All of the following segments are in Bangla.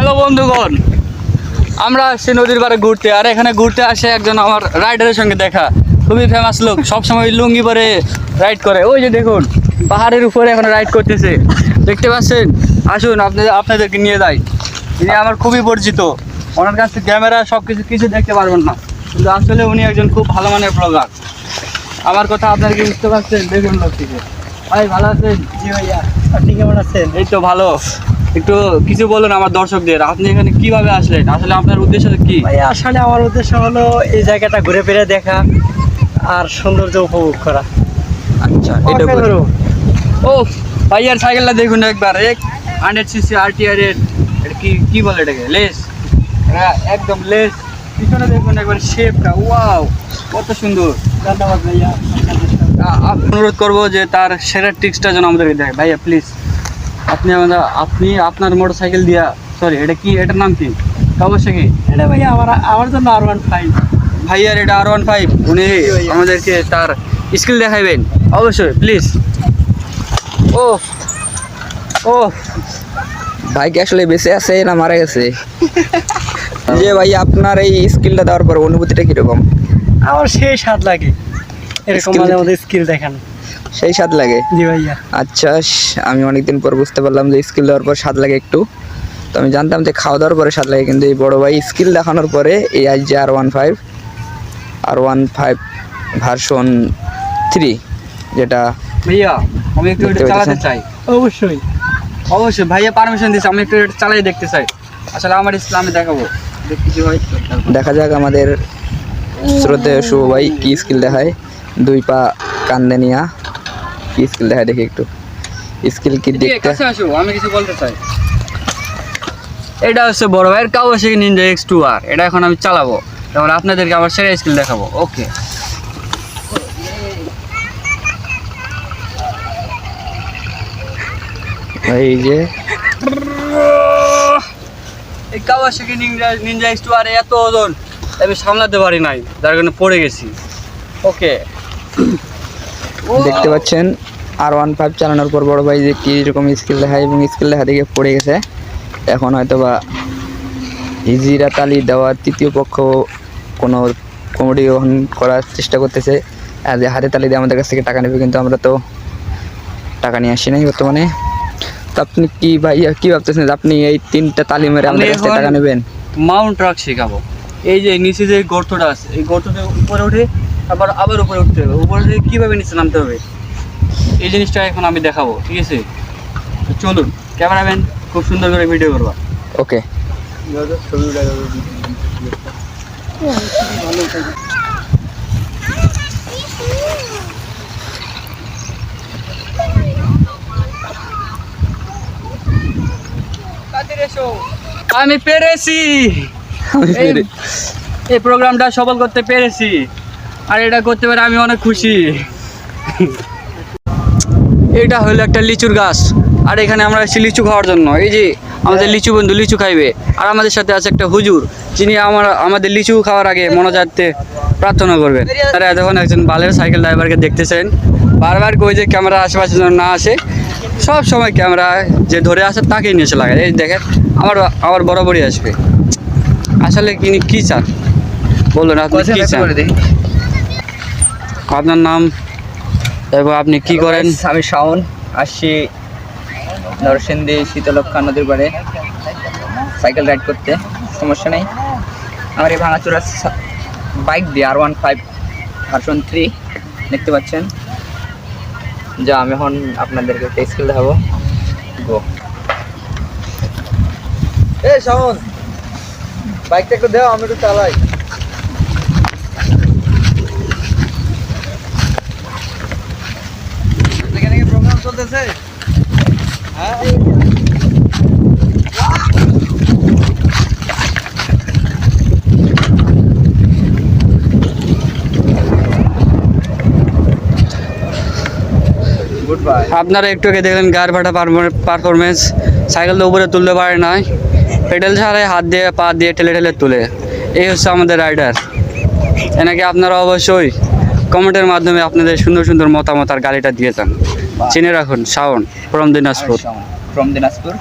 হ্যালো বন্ধুগণ, আমরা আসছি নদীর পাড়ে ঘুরতে। আর এখানে ঘুরতে আসে একজন আমার রাইডারের সঙ্গে দেখা। খুবই ফেমাস লোক, সবসময় লুঙ্গি পরে রাইড করে। ওই যে দেখুন, পাহাড়ের উপরে এখন রাইড করতেছে। দেখতে পাচ্ছেন? আসুন আপনাদের আপনাদেরকে নিয়ে যাই। ইনি আমার খুবই পরিচিত। ওনার কাছে ক্যামেরা সব কিছু কিছু দেখতে পারবেন না। কিন্তু আসলে উনি একজন খুব ভালো মানের ব্লগার আমার কথা আপনারা কি বুঝতে পারছেন? দেখুন লোকটিকে। ভাই, ভালো আছেন? জি ভাইয়া। আপনি কেমন আছেন? এই তো ভালো। একটু কিছু বলুন আমার দর্শকদের। আপনি এখানে কীভাবে আসলেন? আসলে আপনার উদ্দেশ্য কি? আসলে আমার উদ্দেশ্য হলো এই জায়গাটা ঘুরে ফিরে দেখা আর সৌন্দর্য উপভোগ করা। আচ্ছা এটা. ও ভাইয়ার সাইকেলটা দেখুন একবার। এক হান্ড্রেড সিসি আর টি আর এর কি কি বলে এটাকে? লেস? একদম লেস। পিছনে দেখুন একবার শেপটা ওয়াও কত সুন্দর। ধন্যবাদ ভাইয়া। অনুরোধ করব যে তার সেরা ট্রিক্সটা যেন আমাদেরকে দেয় ভাইয়া প্লিজ আপনি আমাদের আপনি আপনার মোটর সাইকেল দিয়া সরি এটা কি এটার নাম কি? অবশ্যই কি? এটা ভাইয়া আমার আমার জন্য আর ওয়ান ফাইভ ভাইয়ার এটা আর ওয়ান ফাইভ উনি। আমাদেরকে তার স্কিল দেখাইবেন। অবশ্যই প্লিজ ও ও। ভাই কি আসলে বেঁচে আছে না মারা গেছে? যে ভাই আপনার এই স্কিলটা দেওয়ার পর অনুভূতিটা কীরকম? আমার সেই স্বাদ লাগে। এরকম মাঝে মধ্যে স্কিল দেখানো। সেই স্বাদ লাগে? জি ভাইয়া। আচ্ছা আমি অনেকদিন পর বুঝতে পারলাম যে স্কিল দেওয়ার পর স্বাদ লাগে একটু। তো আমি জানতাম যে খাওয়া দাওয়ার পরে স্বাদ লাগে কিন্তু এই বড় ভাই স্কিল দেখানোর পরে এই আজ যে R one five R one five version three যেটা ভাইয়া আমি একটু এটা চালাতে চাই। অবশ্যই। অবশ্যই ভাইয়া পারমিশন দিচ্ছে আমি একটু এটা চালাই দেখতে চাই। আসলে আমার ইসলামে দেখাবো। দেখা যাক আমাদের শ্রদ্ধেয় শুভ ভাই কি স্কিল দেখায়। দুই পা কান্দে নিয়া। কি স্কিল দেখায় দেখি একটু। স্কিল কি দেখতে? কাছে আসো আমি কিছু বলতে চাই। এটা হচ্ছে বড় ভাইয়ের কাওয়াসাকি নিনজা এক্স টু আর এটা এখন আমি চালাবো। এবার আপনাদেরকে আবার সেরা স্কিল দেখাবো। ওকে এই যে। এই Kawasaki Ninja Ninja X two আর এত ওজন আমি সামলাতে পারি নাই যার কারণে পড়ে গেছি। ওকে দেখতে পাচ্ছেন? আর ওয়ান ফাইভ চালানোর পর বড় ভাই যে কী রকম স্কিল দেখায় এবং স্কিল দেখা দেখে পড়ে গেছে। এখন হয়তো বা হিজিরা তালি দেওয়ার তৃতীয় পক্ষ কোনো কমেডি গ্রহণ করার চেষ্টা করতেছে। আর যে হাতে তালি দিয়ে আমাদের কাছ থেকে টাকা নেবে কিন্তু আমরা তো টাকা নিয়ে আসি নাই বর্তমানে। তো আপনি কি ভাইয়া কি ভাবতেছেন যে আপনি এই তিনটা তালি মেরে আমাদের কাছ থেকে টাকা নেবেন? মাউন্ট ট্রাক শেখাবো। এই যে নিচে যে গর্তটা আছে এই গর্তটা উপরে উঠে আবার আবার উপরে উঠতে হবে। উপরে উঠে কীভাবে নিচে নামতে হবে? এই জিনিসটা এখন আমি দেখাবো ঠিক আছে? চলুন ক্যামেরাম্যান খুব সুন্দর করে ভিডিও করবা। ওকে। আমি পেরেছি। এই- এই প্রোগ্রামটা সফল করতে পেরেছি। আর এটা করতে পারে আমি অনেক খুশি। এটা হলো একটা লিচুর গাছ। আর এখানে আমরা এসেছি লিচু খাওয়ার জন্য। এই যে আমাদের লিচু বন্ধু লিচু খাইবে। আর আমাদের সাথে আছে একটা হুজুর যিনি আমার আমাদের লিচু খাওয়ার আগে মনোজাতে প্রার্থনা করবেন। আর এতক্ষণ একজন বালের সাইকেল ড্রাইভারকে দেখতেছেন। বারবার কই যে ক্যামেরা আশেপাশে যেন না আসে। সব সময় ক্যামেরা যে ধরে আসে তাকেই নিয়ে এসে লাগায়। এই দেখেন আমার আমার বরাবরই আসবে। আসলে কি কী চান? বলুন আপনি কি চান? আপনার নাম? এবং আপনি কি করেন? আমি শাওন আসছি নরসিংদী শীতলক্ষা নদীর পাড়ে। সাইকেল রাইড করতে সমস্যা নেই। আমার এই ভাঙাচোরা বাইক দিয়ে R one five version three দেখতে পাচ্ছেন। যা আমি এখন আপনাদেরকে একটা স্কিল দেখাবো। গো এ শাওন বাইকটা একটু দাও আমি একটু চালাই। চলতেছে হ্যাঁ। আপনারা একটু আগে দেখলেন গার ভাটা পারফরমেন্স সাইকেল তো উপরে তুলতে পারে নাই। পেডেল ছাড়াই হাত দিয়ে, পা দিয়ে ঠেলে ঠেলে তুলে। এই হচ্ছে আমাদের রাইডার এনাকে আপনারা অবশ্যই কমেন্টের মাধ্যমে আপনাদের সুন্দর সুন্দর মতামত আর গাড়িটা দিয়ে যান। চিনে রাখুন Shaon from Dinajpur. From Dinajpur.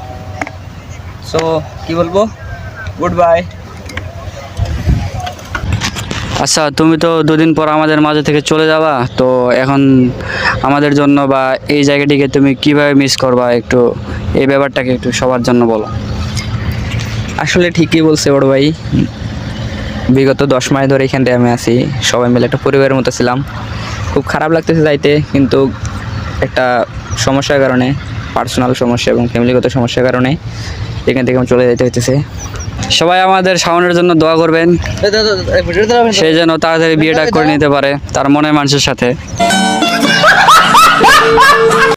So কি বলব? গুড বাই আচ্ছা তুমি তো দুদিন পর আমাদের মাঝে থেকে চলে যাবা তো এখন আমাদের জন্য বা এই জায়গাটিকে তুমি কীভাবে মিস করবা একটু এই ব্যাপারটাকে একটু সবার জন্য বলো। আসলে ঠিকই বলছে বড় ভাই। বিগত দশ মাস ধরে এখানটায় আমি আছি সবাই মিলে একটা পরিবারের মতো ছিলাম। খুব খারাপ লাগতেছে যাইতে কিন্তু একটা সমস্যার কারণে পার্সোনাল সমস্যা এবং ফ্যামিলিগত সমস্যার কারণে এখান থেকে আমি চলে যেতে হইতেছে। সবাই আমাদের শাওনের জন্য দোয়া করবেন। সে যেন তাড়াতাড়ি বিয়েটা করে নিতে পারে তার মনে মানুষের সাথে।